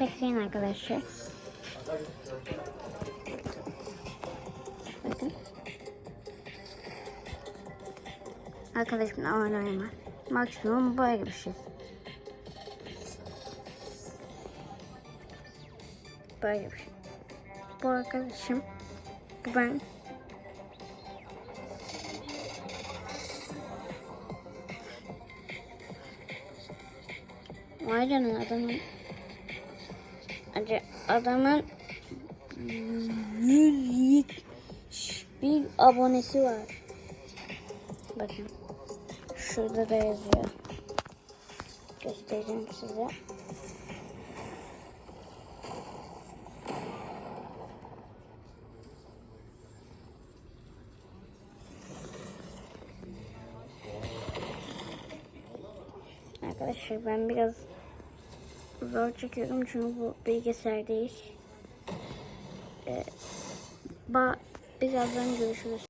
Bekleyin arkadaşlar. Bakın. Arkadaşımla oynayma. Maksimum böyle bir şey. Böyle bir şey. Bu arkadaşım. Bu ben. Vay canına adamın adamın 100 bin abonesi var. Bakın. Şurada da yazıyor. Göstereyim size. Arkadaşlar ben biraz zor çekiyorum çünkü bu bilgisayar değil. Ee, birazdan görüşürüz.